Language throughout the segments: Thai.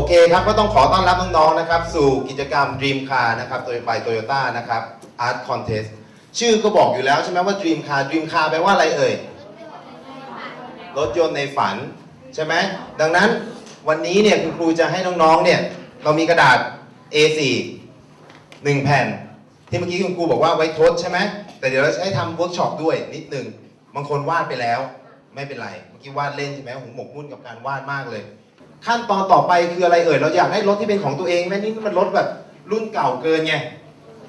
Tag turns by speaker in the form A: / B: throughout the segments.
A: อเคครับ ก็ต้องขอต้อนรับน้องๆนะครับ สู่กิจกรรม Dream Car นะครับโดย by Toyota นะครับ Art Contest ชื่อก็บอกอยู่แล้วใช่ไหมว่า Dream Car Dream Car แปลว่าอะไรเอ่ย รถยนต์ในฝัน ใช่ไหม ดังนั้นวันนี้เนี่ยคุณครูจะให้น้องๆเนี่ยเรามีกระดาษ A4 หนึ่งแผ่น ที่เมื่อกี้คุณครูบอกว่าไว้ทดใช่ไหมแต่เดี๋ยวเราจะให้ทำเวิร์กช็อปด้วยนิดนึงบางคนวาดไปแล้ว ไม่เป็นไร เมื่อกี้วาดเล่นใช่ไหมหูหมกมุ่นกับการวาดมากเลย ขั้นตอนต่อไปคืออะไรเอ่ย เราอยากได้รถที่เป็นของตัวเองแม่นี่มันรถแบบรุ่นเก่าเกินไง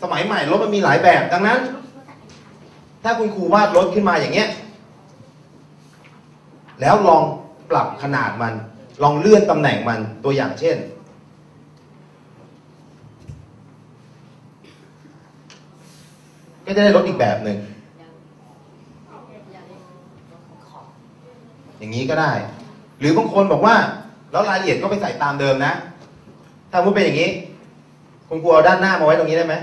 A: สมัยใหม่รถมันมีหลายแบบ ดังนั้น ถ้าคุณครูวาดรถขึ้นมาอย่างเงี้ย แล้วลองปรับขนาดมัน ลองเลื่อนตำแหน่งมัน ตัวอย่างเช่น ก็จะได้รถอีกแบบหนึ่ง อย่างนี้ก็ได้ หรือบางคนบอกว่า แล้วรายละเอียดก็ไปใส่ตามเดิมนะ ถ้ามุดเป็นอย่างนี้ คุณครูเอาด้านหน้ามาไว้ตรงนี้ได้ไหม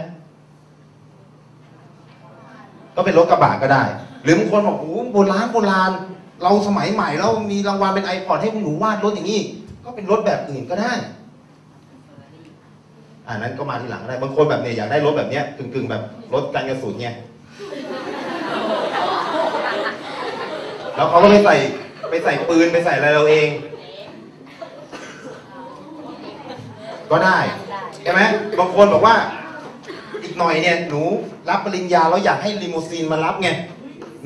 A: ก็เป็นรถกระบะก็ได้ หรือบางคนบอกโอ้โหโบราณโบราณ เราสมัยใหม่แล้วมีรางวัลเป็นไอพอดให้คุณหนูวาดรถอย่างนี้ ก็เป็นรถแบบอื่นก็ได้อ่านั้นก็มาทีหลังได้ บางคนแบบเนี่ยอยากได้รถแบบเนี้ยกึ่งๆแบบรถกันกระสุนไงแล้วเขาก็ไปใส่ไปใส่ปืนไปใส่อะไรเราเอง ก็ได้ใช่ไหมบางคนบอกว่า อีกหน่อยเนี่ยหนูรับปริญญาแล้วอยากให้ลิมูซีนมารับไง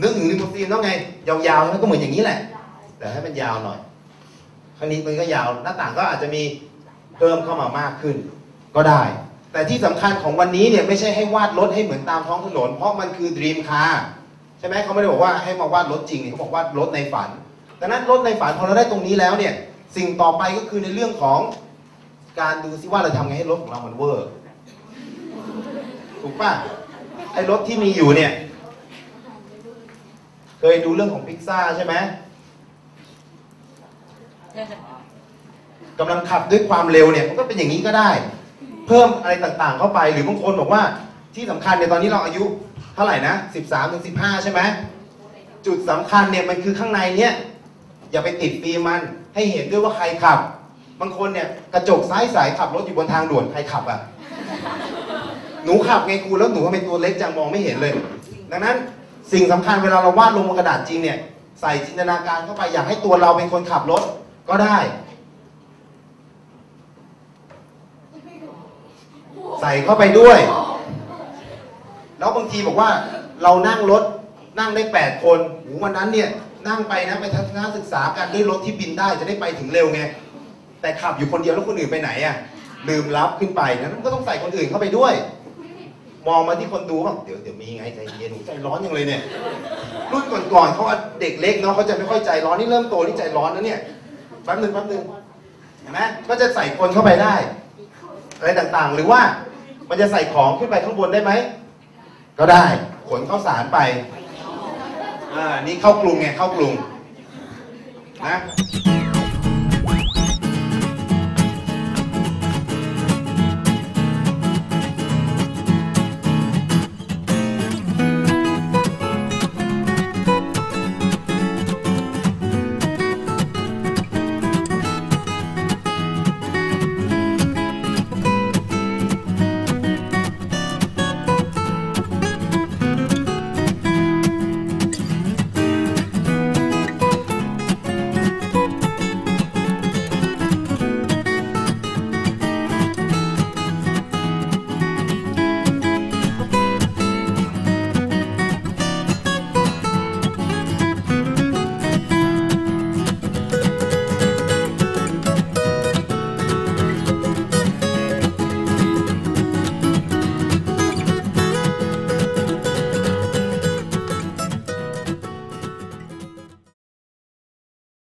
A: นึกถึงลิมูซีนต้องไง ยาวๆแล้วก็เหมือนอย่างนี้แหละ แต่ให้มันยาวหน่อยข้างนี้มันก็ยาวหน้าต่างก็อาจจะมีเพิ่มเข้ามามากขึ้น ก็ได้ แต่ที่สำคัญของวันนี้เนี่ยไม่ใช่ให้วาดรถให้เหมือนตามท้องถนน เพราะมันคือ Dream Car ใช่ไหมเขาไม่ได้บอกว่าให้มาวาดรถจริงเขาบอกวาดรถในฝันดังนั้นรถในฝันพอเราได้ตรงนี้แล้วเนี่ยสิ่งต่อไปก็คือในเรื่องของ การดูซิว่าเราทำไงให้รถของเรามันเวอร์ถูกป่ะไอ้รถที่มีอยู่เนี่ย เคยดูเรื่องของพิกซ่าใช่ไหมกำลังขับด้วยความเร็วเนี่ยมันก็เป็นอย่างนี้ก็ได้ เพิ่มอะไรต่างๆเข้าไป หรือบางคนบอกว่าที่สำคัญในยตอนนี้เราอายุเท่าไหร่นะ13ถึง15ใช่ไหมจุดสำคัญเนี่ยมันคือข้างในเนี่ยอย่าไปติดฟิล์มมันให้เห็นด้วยว่าใครขับ บางคนเนี่ยกระจกซ้ายสายขับรถอยู่บนทางด่วนใครขับอะ หนูขับไงครูแล้วหนูทำไมตัวเล็กจังมองไม่เห็นเลย ดังนั้นสิ่งสำคัญเวลาเราวาดลงบนกระดาษจริงเนี่ยใส่จินตนาการเข้าไปอยากให้ตัวเราเป็นคนขับรถก็ได้ ใส่เข้าไปด้วย แล้วบางทีบอกว่าเรานั่งรถนั่งได้แปดคนโหวันนั้นเนี่ยนั่งไปนะไปทัศนศึกษากันด้วยรถที่บินได้จะได้ไปถึงเร็วไง แต่ขับอยู่คนเดียวแล้วคนอื่นไปไหนอะลืมรับขึ้นไปนะมันก็ต้องใส่คนอื่นเข้าไปด้วย มองมาที่คนดูว่าเดี๋ยวเดี๋ยวมีไงใจเย็นหนูใจร้อนยังเลยเนี่ย รุ่นก่อนๆเขาเด็กเล็กเนาะเขาจะไม่ค่อยใจร้อนนี่เริ่มโตนี่ใจร้อนแล้วเนี่ยแป๊บหนึ่งแป๊บหนึ่งเห็นไหมก็จะใส่คนเข้าไปได้ อะไรต่างๆ หรือว่ามันจะใส่ของขึ้นไปข้างบนได้ไหมก็ได้ขนข้าวสารไปอ่านี่เข้ากรุงไงเข้ากรุงนะ